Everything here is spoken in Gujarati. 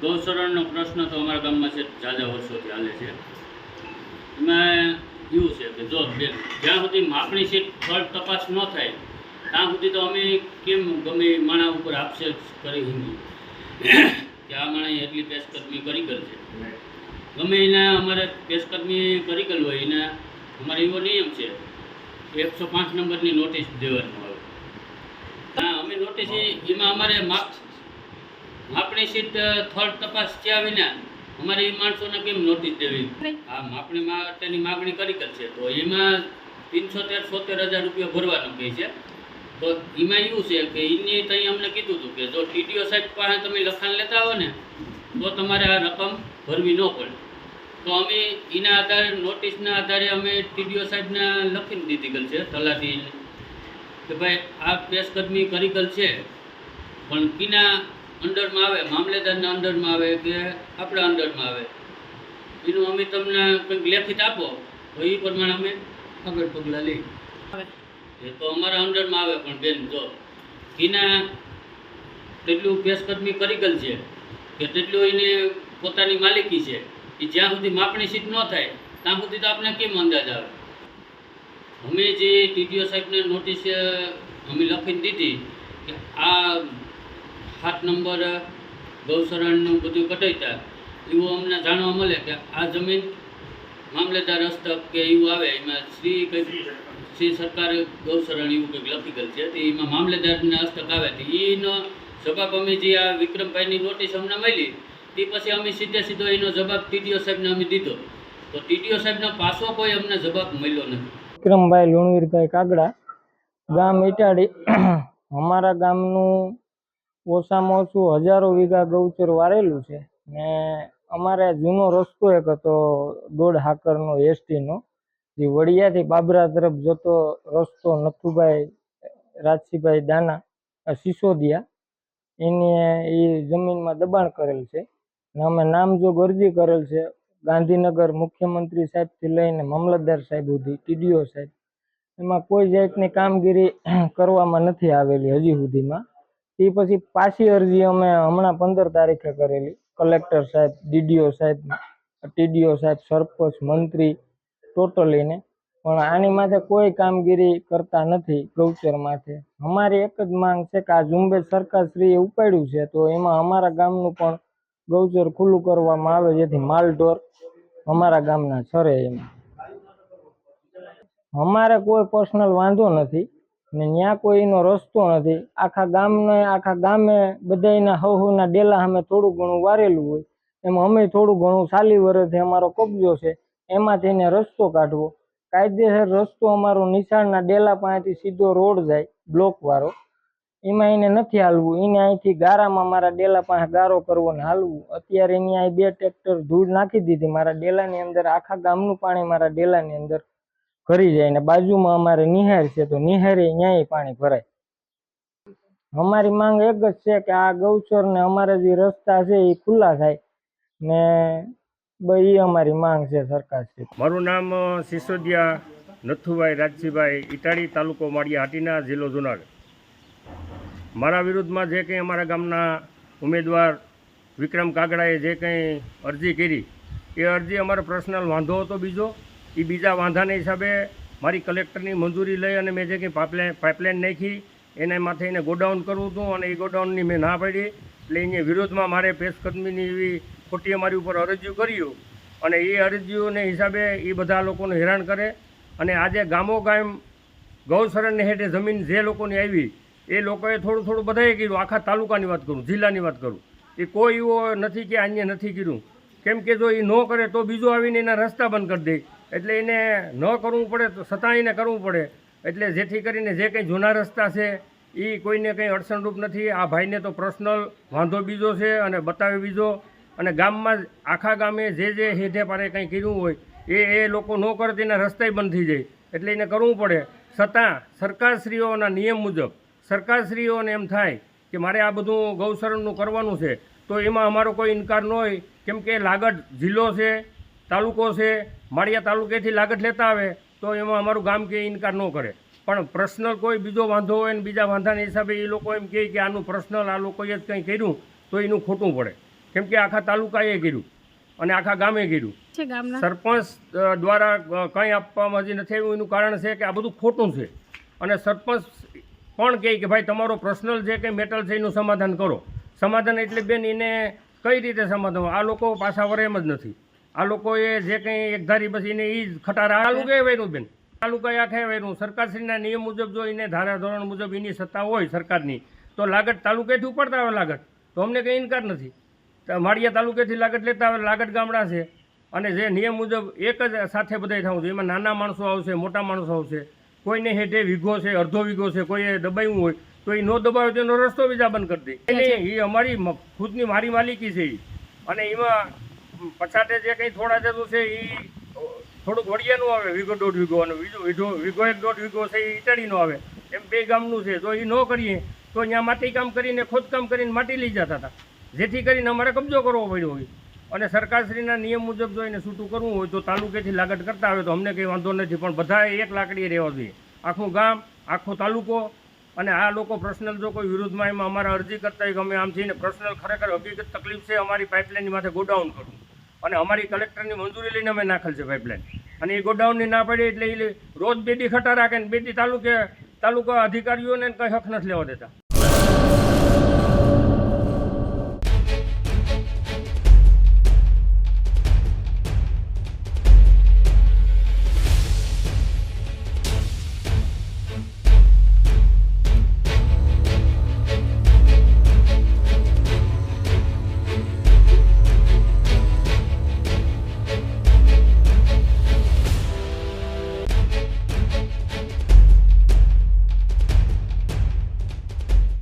ગૌચરણનો પ્રશ્ન તો અમારા ગામમાં છે ઝાઝા વર્ષોથી હાલે છે. એમાં એવું છે કે જો જ્યાં સુધી માપણી સીટ ફળ તપાસ ન થાય, ત્યાં સુધી તો અમે કેમ ગમે માણા ઉપર આક્ષેપ કરી હિંદી કે આ માણસે એટલી પેશકદમી કરી ગયેલ છે. ગમે એના અમારે પેશકદમી કરી ગયેલ હોય, એના અમારે એવો નિયમ છે એકસો પાંચ નંબરની નોટિસ દેવાનું આવે હા, અમે નોટિસ એમાં અમારે માપ માપણી સીટ થર્ડ તપાસ થયા વિના અમારે એ માણસોને કેમ નોટિસ દેવી? આ માપણી માટેની માગણી કરી છે તો એમાં પિંચોતેર સોતેર હજાર રૂપિયા ભરવાનું કહે છે. તો એમાં એવું છે કે એની ત્યાં અમને કીધું હતું કે જો ટીડીઓ સાહેબ પાસે તમે લખાણ લેતા હો ને તો તમારે આ રકમ ભરવી ન પડે. તો અમે એના આધારે નોટિસના આધારે અમે ટીડીઓ સાહેબને લખીને દીધી છે તલાટીને કે ભાઈ આ પેશકદમી કરી ગયેલ છે પણ કિના અંડરમાં આવે, મામલેદારના અંડરમાં આવે કે આપણા અંડરમાં આવે? એનું અમે તમને કંઈક લેખિત આપો. તો એ પ્રમાણે અમે આગળ પગલાં લઈ એ તો અમારા અંડરમાં આવે પણ બેન, જો એના તેટલું પેશકદમી કરિકલ છે કે તેટલું એને પોતાની માલિકી છે એ જ્યાં સુધી માપણી સીટ ન થાય, ત્યાં સુધી તો આપણે કેમ અંદાજ આવે? અમે જે ટીડીઓ સાહેબને નોટિસ અમે લખીને દીધી કે આ સાત નંબર ગૌસરણનું બધું કટાઈતા. એવું અમને જાણવા મળે કે આ જમીન મામલેદાર હસ્તક કે એવું આવે એમાં શ્રી કંઈક શ્રી સરકાર. ગૌસરણ એવું કંઈક લખી ગયેલ છે તો એમાં મામલેદારને હસ્તક આવે. તો એનો જવાબ અમે જે આ વિક્રમભાઈની નોટિસ અમને મળી તે પછી અમે સીધે સીધો એનો જવાબ ટીડીઓ સાહેબને અમે દીધો. તો ટીડીઓ સાહેબનો પાછો કોઈ અમને જવાબ મળ્યો નથી. વિક્રમભાઈ લુણવીરભાઈ કાગડા ગામ ઇટાડી અમારા ગામનું ઓછામાં ઓછું હજારો વીઘા ગૌચર વારેલું છે. ને અમારે જૂનો રસ્તો એક હતો દોઢ હાકરનો એસટીનો, જે વડિયાથી બાબરા તરફ જતો રસ્તો નથુભાઈ, રાજસીભાઈ દાના સિસોદિયા, એને એ જમીનમાં દબાણ કરેલ છે. ને અમે નામ જો અરજી કરેલ છે ગાંધીનગર મુખ્યમંત્રી સાહેબથી લઈને મામલતદાર સાહેબ સુધી, ટીડીઓ સાહેબ. એમાં કોઈ જાતની કામગીરી કરવામાં નથી આવેલી હજી સુધીમાં. તે પછી પાછી અરજી અમે હમણાં પંદર તારીખે કરેલી. કલેક્ટર સાહેબ, ડીડીઓ સાહેબ, ટીડીઓ સાહેબ, સરપંચ, મંત્રી ટોટલીને પણ આની માથે કોઈ કામગીરી કરતા નથી ગૌચર માથે. અમારી એક જ માંગ છે કે આ ઝુંબેશ સરકારશ્રીએ ઉપાડ્યું છે, તો એમાં અમારા ગામનું પણ ગૌચર ખુલ્લું કરવામાં આવે, જેથી માલઢોર અમારા ગામના છરે એમ. અમારે કોઈ પર્સનલ વાંધો નથી. ને ત્યાં કોઈ એનો રસ્તો નથી. આખા ગામને, આખા ગામે બધાયના હવ હવના ડેલા અમે થોડું ઘણું વારેલું હોય. એમાં અમે થોડું ઘણું સાલી વર્ષથી અમારો કબજો છે. એમાંથી એને રસ્તો કાઢવો. કાયદેસર રસ્તો અમારો નિશાળના ડેલા પાસેથી સીધો રોડ જાય બ્લોકવાળો એમાં એને નથી હાલવું. એને અહીંથી ગારામાં મારા ડેલા પાસે ગારો કરવો ને હાલવું. અત્યારે એની અહીં બે ટ્રેક્ટર ધૂળ નાખી દીધી મારા ડેલાની અંદર. આખા ગામનું પાણી મારા ડેલાની અંદર. ભરી જાય ને બાજુમાં અમારે નિહાર છે, તો નિહારે ન્યાય પાણી ભરાય. અમારી માંગ એક જ છે કે આ ગૌચર ને અમારા જે રસ્તા છે એ ખુલ્લા થાય ને એ અમારી માંગ છે સરકાર મારું નામ સિસોદિયા નથુભાઈ રાજજીભાઈ ઇટાળી તાલુકો માળિયા હાટીના, જિલ્લો જુનાગઢ. મારા વિરુદ્ધમાં જે કંઈ અમારા ગામના ઉમેદવાર વિક્રમ કાગડાએ જે કંઈ અરજી કરી, એ અરજી અમારો પર્સનલ વાંધો હતો બીજો. એ બીજા વાંધાના હિસાબે મારી કલેક્ટરની મંજૂરી લઈ અને મેં જે કંઈ પાઇપલાઇન પાઇપલાઇન નાખી, એને માથે એને ગોડાઉન કરવું હતું અને એ ગોડાઉનની મેં ના પાડી. એટલે એની વિરોધમાં મારે પેશકદમીની એવી ખોટી અમારી ઉપર અરજીઓ કર્યું અને એ અરજીઓને હિસાબે એ બધા લોકોને હેરાન કરે. અને આજે ગામો ગામ ગૌસરણને હેઠે જમીન જે લોકોની આવી, એ લોકોએ થોડું થોડું બધાએ કર્યું. આખા તાલુકાની વાત કરું, જિલ્લાની વાત કરું. એ કોઈ એવો નથી કે અન્ય નથી કર્યું. કેમ કે જો એ ન કરે તો બીજો આવીને એના રસ્તા બંધ કરી દે. એટલે એને ન કરવું પડે તો છતાં એને કરવું પડે. એટલે જેથી કરીને જે કંઈ જૂના રસ્તા છે એ કોઈને કંઈ અડચણરૂપ નથી. આ ભાઈને તો પર્સનલ વાંધો બીજો છે અને બતાવે બીજો. અને ગામમાં આખા ગામે જે જે હેઠે પારે કંઈ કર્યું હોય, એ એ લોકો ન કરે તેના રસ્તાય બંધ થઈ જાય. એટલે એને કરવું પડે. છતાં સરકારશ્રીઓના નિયમ મુજબ, સરકારશ્રીઓને એમ થાય કે મારે આ બધું ગૌશરણનું કરવાનું છે, તો એમાં અમારો કોઈ ઇનકાર ન હોય. કેમ કે લાગડ જિલ્લો છે, તાલુકો છે માળિયા તાલુકેથી લાગત લેતા આવે તો એમાં અમારું ગામ કે ઇનકાર ન કરે. પણ પર્સનલ કોઈ બીજો વાંધો હોય ને બીજા વાંધાના હિસાબે એ લોકો એમ કહે કે આનું પર્સનલ આ લોકોએ જ કંઈ કર્યું તો એનું ખોટું પડે. કેમ કે આખા તાલુકાએ કર્યું અને આખા ગામે કર્યું. સરપંચ દ્વારા કંઈ આપવામાં હજી નથી આવ્યું એનું કારણ છે કે આ બધું ખોટું છે. અને સરપંચ પણ કહે કે ભાઈ તમારો પર્સનલ જે કંઈ મેટલ છે એનું સમાધાન કરો. સમાધાન એટલે બેન એને કઈ રીતે સમાધાન આ લોકો પાછા વરે એમ જ નથી. આ લોકોએ જે કંઈ એકધારી બસી એને એ જ ખટારા તાલુકે વેરું બેન. તાલુકાએ આખે વેરું સરકારશ્રીના નિયમ મુજબ જો એને ધારા ધોરણ મુજબ એની સત્તા હોય સરકારની તો લાગત તાલુકેથી ઉપડતા આવે લાગત. તો અમને કંઈ ઇનકાર નથી. તો માળિયા તાલુકેથી લાગત લેતા આવે લાગત ગામડા છે. અને જે નિયમ મુજબ એક જ સાથે બધાય થવું જોઈએ એમાં નાના માણસો આવશે મોટા માણસો આવશે. કોઈને હેઠે વીઘો છે અડધો વીઘો છે કોઈએ દબાવ્યું હોય તો એ ન દબાવે તો એનો રસ્તો બીજા બંધ કરી દે. એ અમારી ખુદની મારી માલિકી છે એ અને એમાં પછાટે જે કંઈ થોડા જતું છે એ થોડુંક વડિયાનું આવે, વીઘો દોઢ વીઘો અને બીજો વીઘો વીઘો એક દોઢ વીઘો છે એ ઈટાળીનો આવે. એમ બે ગામનું છે, તો એ ન કરીએ, તો અહીંયા માટી કામ કરીને ખોદકામ કરીને માટી લઈ જતા હતા. જેથી કરીને અમારે કબજો કરવો પડ્યો હોય. અને સરકારશ્રીના નિયમ મુજબ જો એને છૂટું કરવું હોય, તો તાલુકેથી લાગત કરતા આવે, તો અમને કંઈ વાંધો નથી, પણ બધાએ એક લાકડીએ રહેવા જોઈએ. આખું ગામ, આખો તાલુકો, અને આ લોકો પર્સનલ જો કોઈ વિરુદ્ધમાં એમાં અમારે અરજી કરતા હોય કે અમે આમ થઈને પર્સનલ ખરેખર હકીકત તકલીફ છે, અમારી પાઇપલાઇનની માથે ગોડાઉન કરવું. અને અમારી કલેક્ટરની મંજૂરી લઈને અમે નાખેલ છે પાઇપલાઇન અને એ ગોડાઉનની ના પડી એટલે એ રોજ બેડી ખટા રાખે ને બેડી તાલુકે તાલુકા અધિકારીઓને કંઈ હક નથી લેવા દેતા.